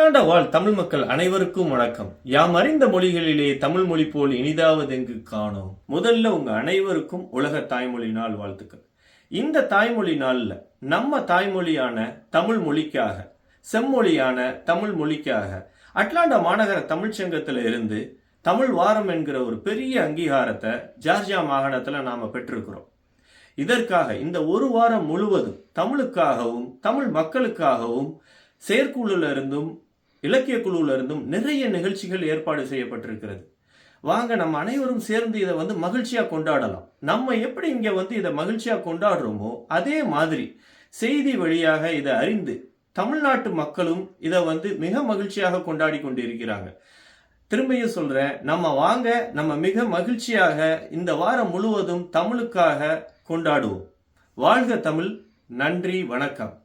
Atlanta வாழ் தமிழ் மக்கள் அனைவருக்கும் வணக்கம். யாம் அறிந்த மொழிகளிலே தமிழ் மொழி போல் இனிதாவதெங்கு காணோம்? முதல்ல உங்க அனைவருக்கும் உலக தாய்மொழி நாள் வாழ்த்துக்கள். இந்த தாய்மொழி நாளில் நம்ம தாய்மொழியான தமிழ் மொழிக்காக செம்மொழியான தமிழ் மொழிக்காக அட்லாண்டா மாநகர தமிழ்ச்சங்கத்தில் இருந்து தமிழ் வாரம் என்கிற ஒரு பெரிய அங்கீகாரத்தை ஜார்ஜியா மாகாணத்தில் நாம் பெற்றிருக்கிறோம். இதற்காக இந்த ஒரு வாரம் முழுவதும் தமிழுக்காகவும் தமிழ் மக்களுக்காகவும் செயற்குழுல இருந்தும் இலக்கிய குழுவிலிருந்தும் நிறைய நிகழ்ச்சிகள் ஏற்பாடு செய்யப்பட்டிருக்கிறது. வாங்க நம்ம அனைவரும் சேர்ந்து இதை வந்து மகிழ்ச்சியாக கொண்டாடலாம். நம்ம எப்படி இங்கே வந்து இதை மகிழ்ச்சியாக கொண்டாடுறோமோ அதே மாதிரி செய்தி வழியாக இதை அறிந்து தமிழ்நாட்டு மக்களும் இதை வந்து மிக மகிழ்ச்சியாக கொண்டாடி கொண்டிருக்கிறாங்க. திரும்பியும் சொல்கிறேன் நம்ம வாங்க நம்ம மிக மகிழ்ச்சியாக இந்த வாரம் முழுவதும் தமிழுக்காக கொண்டாடுவோம். வாழ்க தமிழ் நன்றி வணக்கம்.